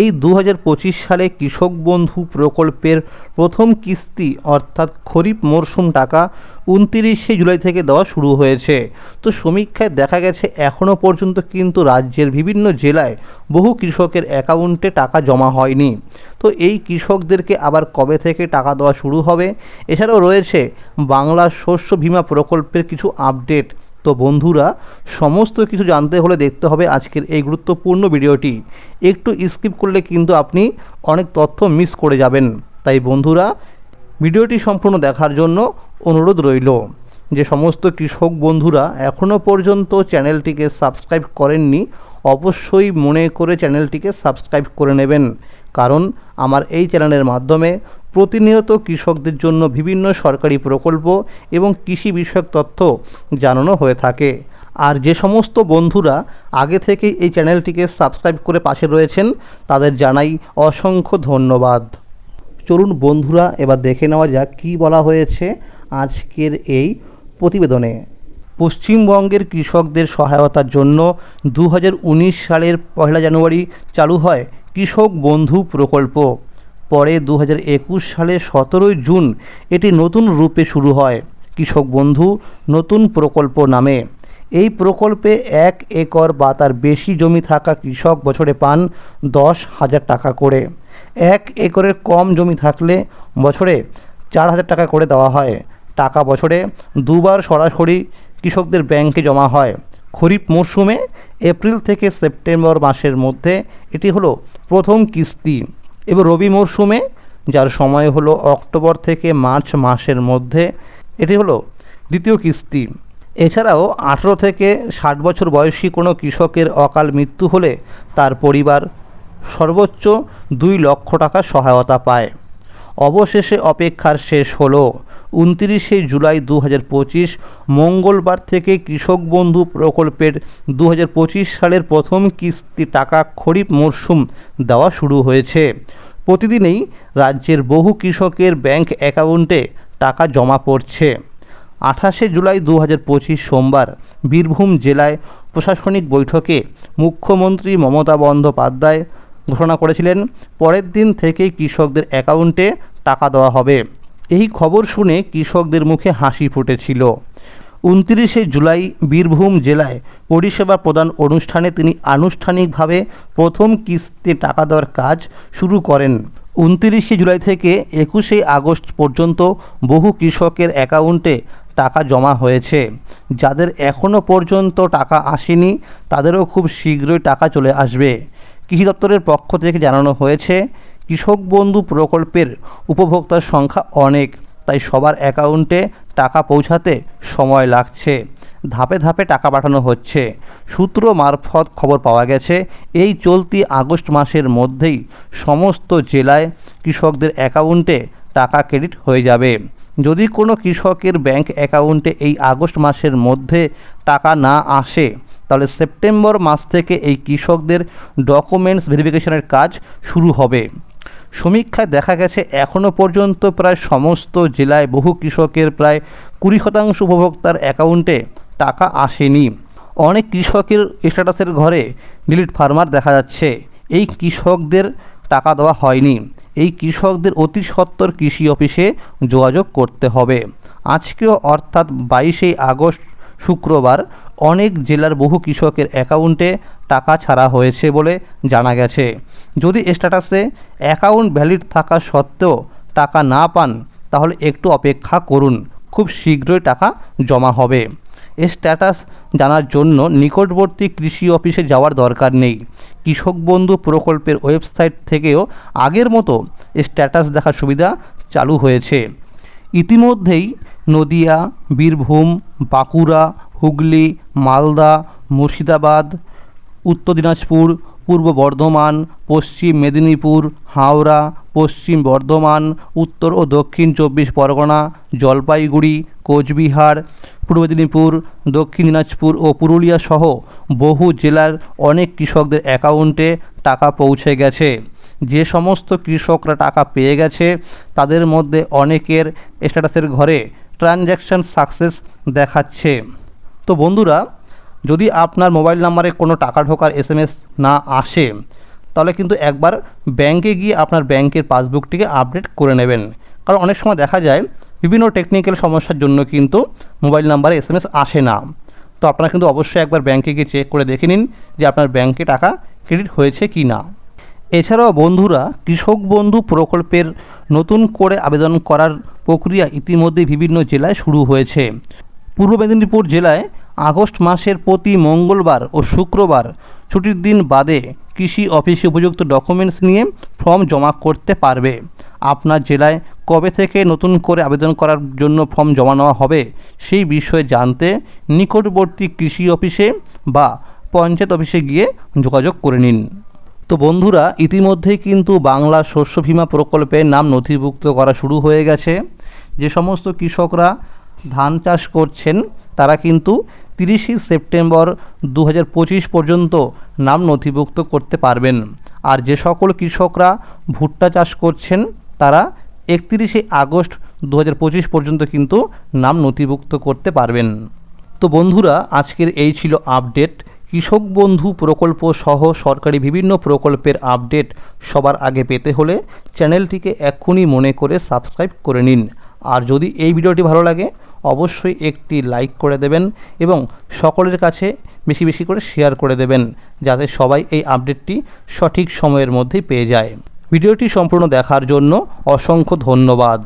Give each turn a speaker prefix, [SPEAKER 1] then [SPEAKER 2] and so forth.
[SPEAKER 1] এই দু হাজার পঁচিশ সালে কৃষক বন্ধু প্রকল্পের প্রথম কিস্তি অর্থাৎ খরিফ মরশুম টাকা উনতিরিশে জুলাই থেকে দেওয়া শুরু হয়েছে। তো সমীক্ষায় দেখা গেছে এখনও পর্যন্ত কিন্তু রাজ্যের বিভিন্ন জেলায় বহু কৃষকের অ্যাকাউন্টে টাকা জমা হয়নি। তো এই কৃষকদেরকে আবার কবে থেকে টাকা দেওয়া শুরু হবে? এছাড়াও রয়েছে বাংলা শস্য বীমা প্রকল্পের কিছু আপডেট। তো বন্ধুরা, সমস্ত কিছু জানতে হলে দেখতে হবে আজকের এই গুরুত্বপূর্ণ ভিডিওটি। একটু স্কিপ করলে কিন্তু আপনি অনেক তথ্য মিস করে যাবেন। তাই বন্ধুরা, ভিডিওটি সম্পূর্ণ দেখার জন্য অনুরোধ রইল। যে সমস্ত কৃষক বন্ধুরা এখনও পর্যন্ত চ্যানেলটিকে সাবস্ক্রাইব করেননি, অবশ্যই মনে করে চ্যানেলটিকে সাবস্ক্রাইব করে নেবেন। কারণ আমার এই চ্যানেলের মাধ্যমে প্রতিনিয়ত কৃষকদের জন্য বিভিন্ন সরকারি প্রকল্প এবং কৃষি বিষয়ক তথ্য জানানো হয়ে থাকে। আর যে সমস্ত বন্ধুরা আগে থেকেই এই চ্যানেলটিকে সাবস্ক্রাইব করে পাশে রয়েছেন, তাদের জানাই অসংখ্য ধন্যবাদ। চলুন বন্ধুরা, এবার দেখে নেওয়া যাক কী বলা হয়েছে আজকের এই প্রতিবেদনে। পশ্চিমবঙ্গের কৃষকদের সহায়তার জন্য দু হাজার উনিশ সালের পয়লা জানুয়ারি চালু হয় কৃষক বন্ধু প্রকল্প। পরে দু হাজার একুশ সালে সতেরোই জুন এটি নতুন রূপে শুরু হয়, কৃষক বন্ধু নতুন প্রকল্প নামে। এই প্রকল্পে এক একর বা তার বেশি জমি থাকা কৃষক বছরে পান দশ হাজার টাকা করে। এক একরের কম জমি থাকলে বছরে চার হাজার টাকা করে দেওয়া হয়। টাকা বছরে দুবার সরাসরি কৃষকদের ব্যাংকে জমা হয়। খরিফ মরশুমে এপ্রিল থেকে সেপ্টেম্বর মাসের মধ্যে এটি হলো প্রথম কিস্তি। এবং রবি মরশুমে, যার সময় হলো অক্টোবর থেকে মার্চ মাসের মধ্যে, এটি হলো দ্বিতীয় কিস্তি। এছাড়াও আঠেরো থেকে ষাট বছর বয়সী কোনো কৃষকের অকাল মৃত্যু হলে তার পরিবার সর্বোচ্চ দুই লক্ষ টাকা সহায়তা পায়। অবশেষে অপেক্ষার শেষ হলো। উনতিরিশে জুলাই দু হাজার পঁচিশ, মঙ্গলবার থেকে কৃষক বন্ধু প্রকল্পের দু হাজার পঁচিশ সালের প্রথম কিস্তি টাকা খরিফ মরশুম দেওয়া শুরু হয়েছে। প্রতিদিনই রাজ্যের বহু কৃষকের ব্যাংক অ্যাকাউন্টে টাকা জমা পড়ছে। আঠাশে জুলাই দু হাজার পঁচিশ সোমবার বীরভূম জেলায় প্রশাসনিক বৈঠকে মুখ্যমন্ত্রী মমতা বন্দ্যোপাধ্যায় ঘোষণা করেছিলেন, পরের দিন থেকেই কৃষকদের অ্যাকাউন্টে টাকা দেওয়া হবে। এই খবর শুনে কৃষকদের মুখে হাসি ফুটেছিল। উনত্রিশে জুলাই বীরভূম জেলায় পরিষেবা প্রদান অনুষ্ঠানে তিনি আনুষ্ঠানিকভাবে প্রথম কিস্তি টাকা দেওয়ার কাজ শুরু করেন। উনত্রিশে জুলাই থেকে একুশে আগস্ট পর্যন্ত বহু কৃষকের অ্যাকাউন্টে টাকা জমা হয়েছে। যাদের এখনও পর্যন্ত টাকা আসেনি, তাদেরও খুব শীঘ্রই টাকা চলে আসবে। কৃষি দপ্তরের পক্ষ থেকে জানানো হয়েছে কৃষক বন্ধু প্রকল্পের উপভোক্তার সংখ্যা অনেক, তাই সবার অ্যাকাউন্টে টাকা পৌঁছাতে সময় লাগছে। ধাপে ধাপে টাকা পাঠানো হচ্ছে। সূত্র মারফত খবর পাওয়া গেছে, এই চলতি আগস্ট মাসের মধ্যেই সমস্ত জেলায় কৃষকদের অ্যাকাউন্টে টাকা ক্রেডিট হয়ে যাবে। যদি কোনো কৃষকের ব্যাংক অ্যাকাউন্টে এই আগস্ট মাসের মধ্যে টাকা না আসে, তাহলে সেপ্টেম্বর মাস থেকে এই কৃষকদের ডকুমেন্টস ভেরিফিকেশনের কাজ শুরু হবে। সমীক্ষায় দেখা গেছে এখনও পর্যন্ত প্রায় সমস্ত জেলায় বহু কৃষকের প্রায় কুড়ি শতাংশ উপভোক্তার অ্যাকাউন্টে টাকা আসেনি। অনেক কৃষকের স্ট্যাটাসের ঘরে ডিলিট ফার্মার দেখা যাচ্ছে। এই কৃষকদের টাকা দেওয়া হয়নি। এই কৃষকদের অতি সত্তর কৃষি অফিসে যোগাযোগ করতে হবে। আজকেও অর্থাৎ বাইশে আগস্ট শুক্রবার অনেক জেলার বহু কৃষকের অ্যাকাউন্টে টাকা ছাড়া হয়েছে বলে জানা গেছে। যদি স্ট্যাটাসে অ্যাকাউন্ট ভ্যালিড থাকা সত্ত্বেও টাকা না পান, তাহলে একটু অপেক্ষা করুন। খুব শীঘ্রই টাকা জমা হবে। স্ট্যাটাস জানার জন্য নিকটবর্তী কৃষি অফিসে যাওয়ার দরকার নেই। কৃষক বন্ধু প্রকল্পের ওয়েবসাইট থেকেও আগের মতো স্ট্যাটাস দেখার সুবিধা চালু হয়েছে। ইতিমধ্যেই নদিয়া, বীরভূম, বাঁকুড়া, হুগলি, মালদা, মুর্শিদাবাদ, উত্তর দিনাজপুর, পূর্ব বর্ধমান, পশ্চিম মেদিনীপুর, হাওড়া, পশ্চিম বর্ধমান, উত্তর ও দক্ষিণ চব্বিশ পরগনা, জলপাইগুড়ি, কোচবিহার, পূর্ব মেদিনীপুর, দক্ষিণ দিনাজপুর ও পুরুলিয়া সহ বহু জেলার অনেক কৃষকদের অ্যাকাউন্টে টাকা পৌঁছে গেছে। যে সমস্ত কৃষকরা টাকা পেয়ে গেছে, তাদের মধ্যে অনেকের স্ট্যাটাসের ঘরে ট্রানজ্যাকশান সাকসেস দেখাচ্ছে। তো বন্ধুরা, যদি আপনার মোবাইল নাম্বারে কোনো টাকা ঢোকার এসএমএস না আসে, তাহলে কিন্তু একবার ব্যাংকে গিয়ে আপনার ব্যাংকের পাসবুকটিকে আপডেট করে নেবেন। কারণ অনেক সময় দেখা যায়, বিভিন্ন টেকনিক্যাল সমস্যার জন্য কিন্তু মোবাইল নাম্বারে এসএমএস আসে না। তো আপনারা কিন্তু অবশ্যই একবার ব্যাংকে গিয়ে চেক করে দেখে নিন যে আপনার ব্যাংকে টাকা ক্রেডিট হয়েছে কি না এছাড়াও বন্ধুরা, কৃষক বন্ধু প্রকল্পের নতুন করে আবেদন করার প্রক্রিয়া ইতিমধ্যে বিভিন্ন জেলায় শুরু হয়েছে। পূর্ব মেদিনীপুর জেলায় আগস্ট মাসের প্রতি মঙ্গলবার ও শুক্রবার ছুটির দিন বাদে কৃষি অফিসে উপযুক্ত ডকুমেন্টস নিয়ে ফর্ম জমা করতে পারবে। আপনার জেলায় কবে থেকে নতুন করে আবেদন করার জন্য ফর্ম জমা নেওয়া হবে সেই বিষয়ে জানতে নিকটবর্তী কৃষি অফিসে বা পঞ্চায়েত অফিসে গিয়ে যোগাযোগ করে নিন। তো বন্ধুরা, ইতিমধ্যেই কিন্তু বাংলা শস্য বীমা প্রকল্পের নাম নথিভুক্ত করা শুরু হয়ে গেছে। যে সমস্ত কৃষকরা ধান চাষ করছেন, তারা কিন্তু তিরিশে সেপ্টেম্বর দু হাজার পঁচিশ পর্যন্ত নাম নথিভুক্ত করতে পারবেন। আর যে সকল কৃষকরা ভুট্টা চাষ করছেন, তারা একত্রিশে আগস্ট দু হাজার পঁচিশ পর্যন্ত কিন্তু নাম নথিভুক্ত করতে পারবেন। তো বন্ধুরা, আজকের এই ছিল আপডেট। কৃষক বন্ধু প্রকল্প সহ সরকারি বিভিন্ন প্রকল্পের আপডেট সবার আগে পেতে হলে চ্যানেলটিকে এক্ষুনি মনে করে সাবস্ক্রাইব করে নিন। আর যদি এই ভিডিওটি ভালো লাগে, অবশ্যই একটি লাইক করে দেবেন এবং সকলের কাছে বেশি বেশি করে শেয়ার করে দেবেন, যাতে সবাই এই আপডেটটি সঠিক সময়ের মধ্যে পেয়ে যায়। ভিডিওটি সম্পূর্ণ দেখার জন্য অসংখ্য ধন্যবাদ।